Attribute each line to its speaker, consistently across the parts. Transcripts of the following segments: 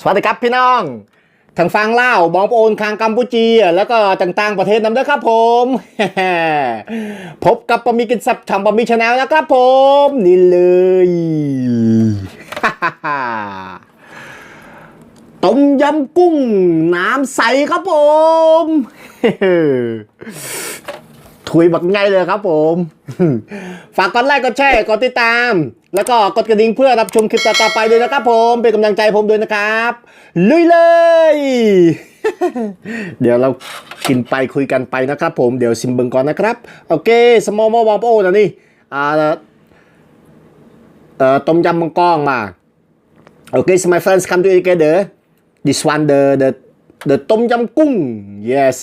Speaker 1: สวัสดีครับพี่น้องทางฟังเล่าบองโอนคางกัมพูชีแล้วก็ต่างๆประเทศนำเด้อครับผมพบกับบะหมี่กินสับทางบะหมี่ชาแนลนะครับผม นี่เลยต้มยำกุ้ง น้ำใสครับผม ถุยบักไงเลยครับผม ฝากกดไลค์กดแชร์กดติดตาม แล้วก็กดกระดิ่งเพื่อรับชมคลิปต่อๆไปด้วยนะครับผม เป็นกำลังใจผมด้วยนะครับ ลุยเลย เดี๋ยวเรากินไปคุยกันไปนะครับผม เดี๋ยวซิมเบิงก่อนนะครับ โอเค สมอมอวางโอ้นะนี่อ่าเอ่อต้มยำมังกรมา โอเค so my friends come together this one the the the tom yum kung yes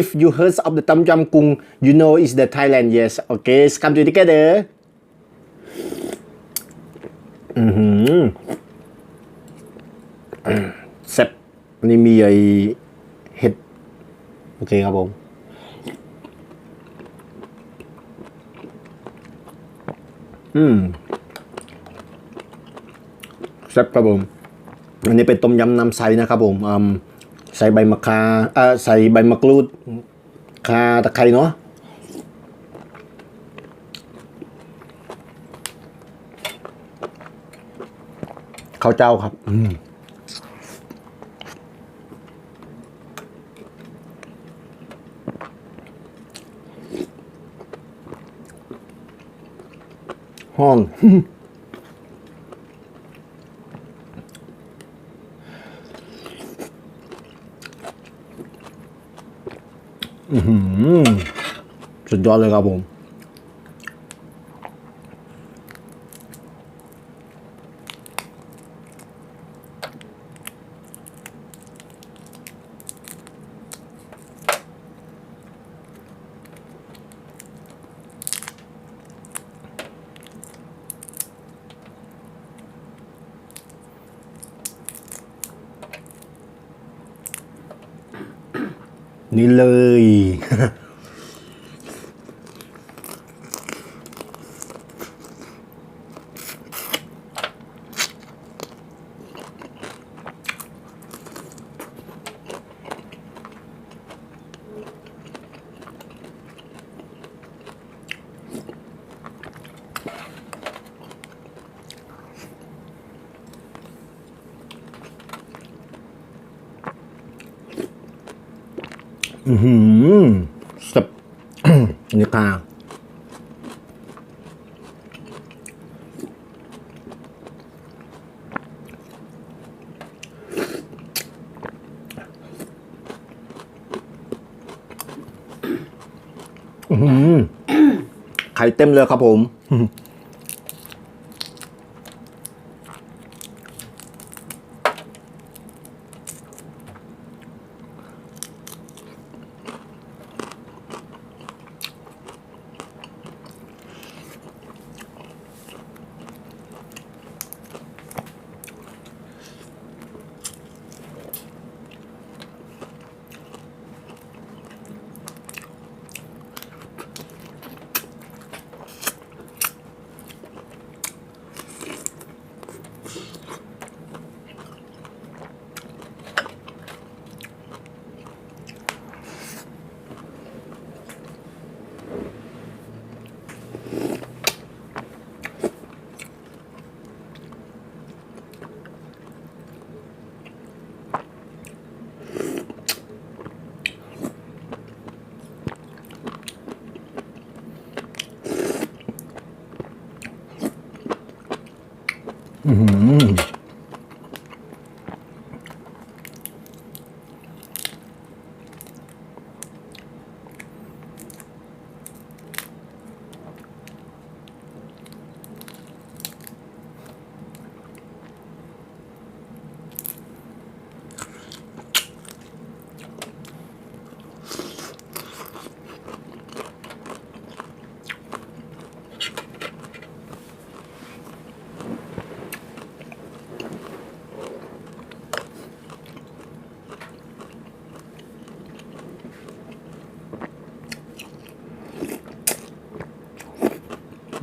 Speaker 1: if you heard of the tom yum kung you know is the Thailand yes okay so come together อือหือแซ่บอันนี้มีไอเห็ด โอเคครับผม อืมแซ่บครับผม อันนี้เป็นต้มยำน้ำใสนะครับผมอืมใส่ใบมะคาอ่อใส่ใบมะกรูด คาตะไคร้เนาะข้าวเจ้าครับ อืมห้อง สุดยอดเลยครับผม นี่เลย สับนี่ค่ะอืมไข่เต็มเลยครับผม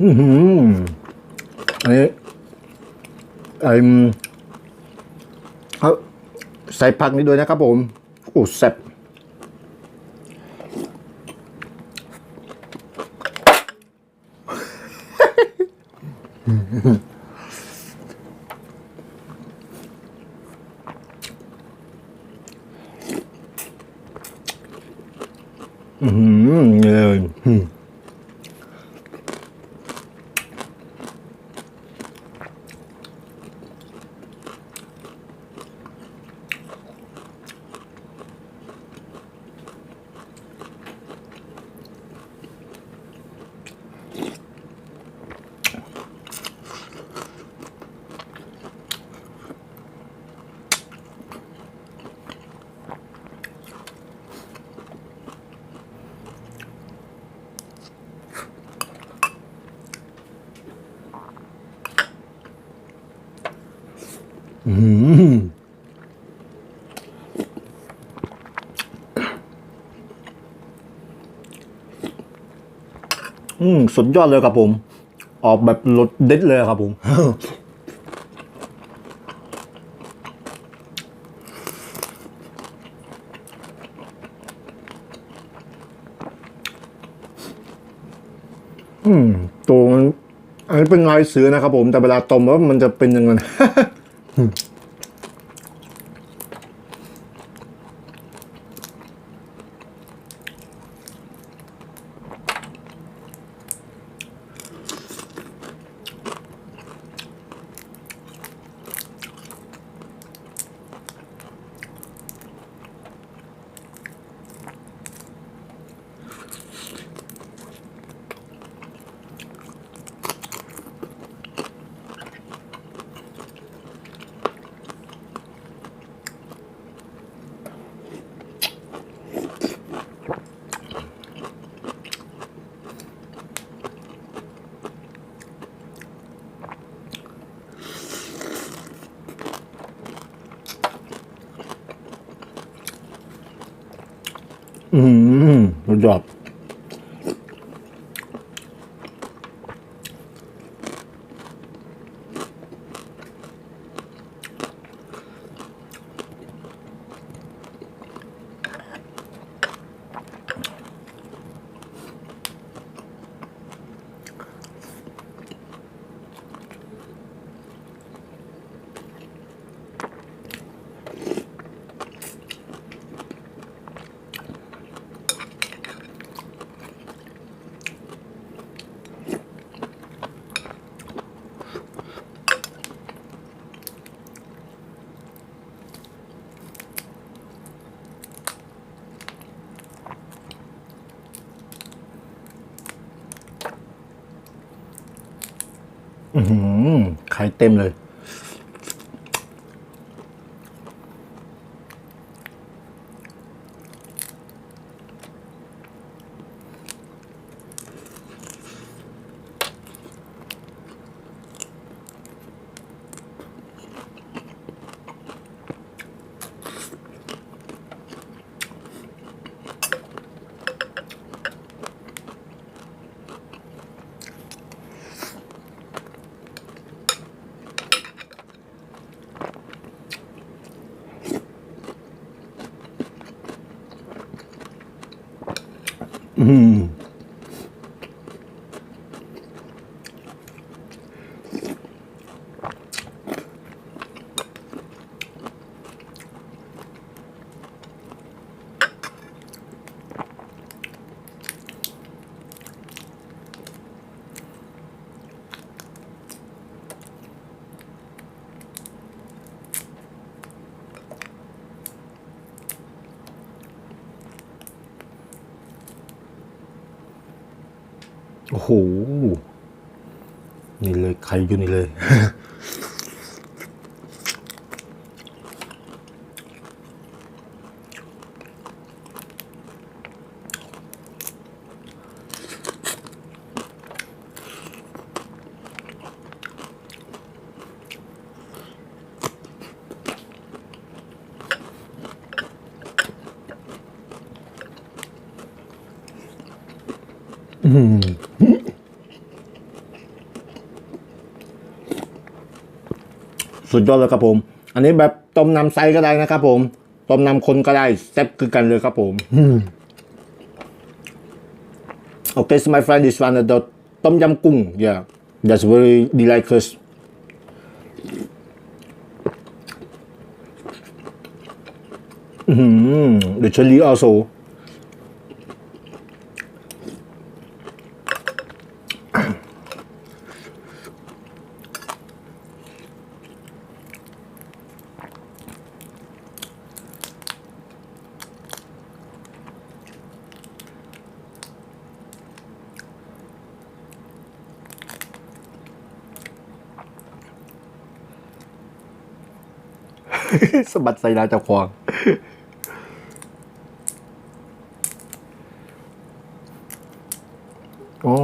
Speaker 1: อืมอันนี้ไอ้เขาใส่ผักนี้ด้วยนะครับผมโอ้แซ่บอืมเลย อืมสุดยอดเลยครับผม ออกแบบรสเด็ดเลยครับผม อืมตัวมันอันนี้เป็นลายเสือนะครับผม แต่เวลาต้มแล้วมันจะเป็นยังไง อืมสุดยอด ไข่เต็มเลย อื โอ้โห นี่เลย ใครอยู่นี่เลย สุดยอดเลยครับผม อันนี้แบบต้มน้ำไซก็ได้นะครับผม ต้มน้ำคนก็ได้แซ่บคือกันเลยครับผม Okay, so my friend, this one the tom yum kung. Yeah, that's very delicious. Mm, the chili also. S ะบัดใส่ดาเจ้าควงอ๋อ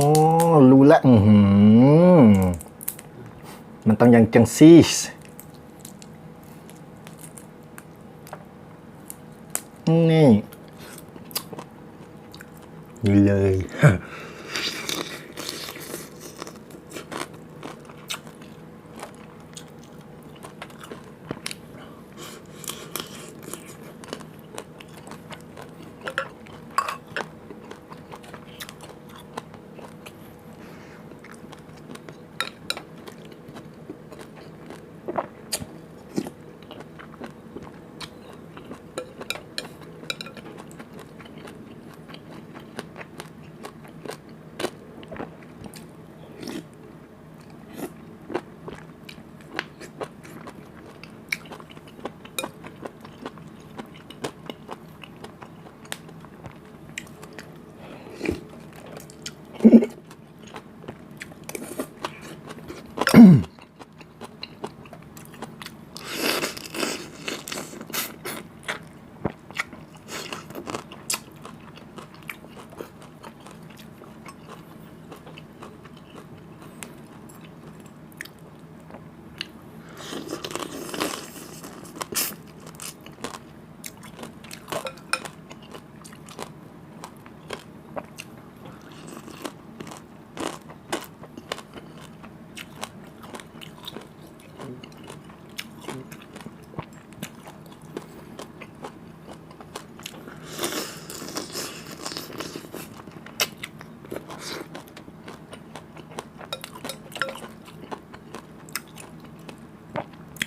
Speaker 1: รู้แล้วอือหือมันต้องอย่างจังซีสนี่นี่เลย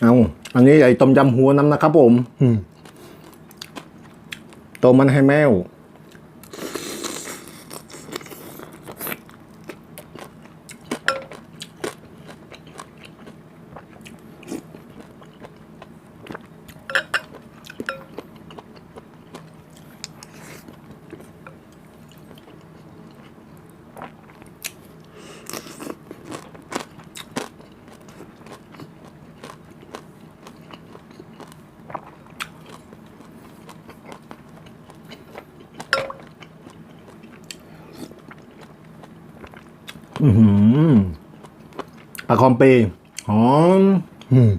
Speaker 1: เอาอันนี้ไอ้ต้มยำหัวน้ำนะครับผมอืมต้มมันให้แมว อืมอปลาคอมเปหอมอืม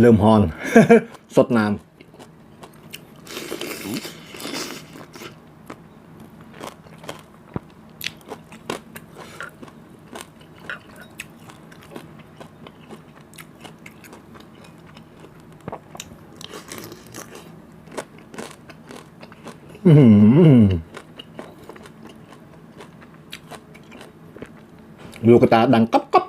Speaker 1: เริ่มฮอน สดน้ำอืมลูกระตาดังก๊อบก๊อบ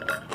Speaker 1: you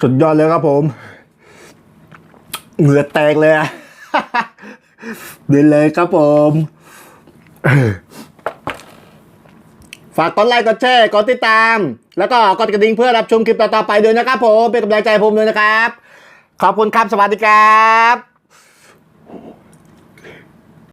Speaker 1: สุดยอดเลยครับผม เหงื่อแตกเลยอะดินเลยครับผมฝากกดไลค์กดแชร์กดติดตาม แล้วก็กดกระดิ่งเพื่อรับชมคลิปต่อๆไปด้วยนะครับผม เป็นกำลังใจผมด้วยนะครับ ขอบคุณครับ สวัสดีครับ